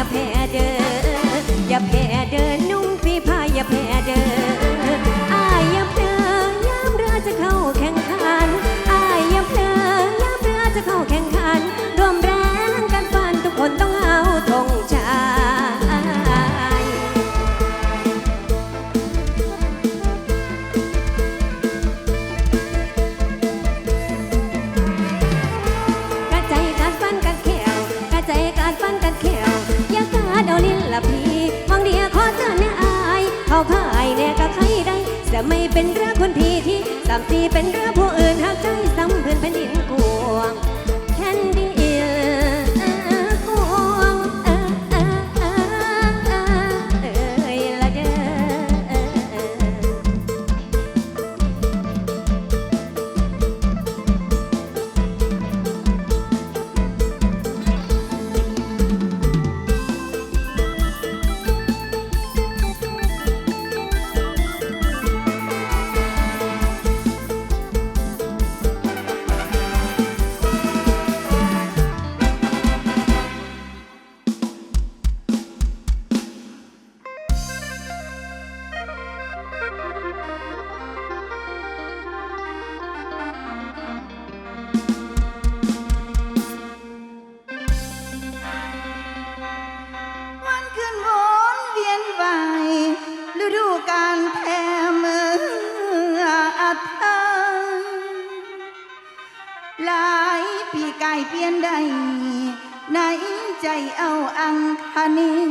อย่าแพ้เด้ออย่าแพ้เด้อ ดเอาลิ้นละพี่มองเดียขอเตือนแน่อายเขาพ่ายแน่ก็ใครได้จะไม่เป็นเรื่องคนพี่ที่สามตีเป็นเรื่องผู้อื่นหากใจซ้ำเพื่อนแผ่นดินายเปลี่ยนใดในใจเอาอังคานิง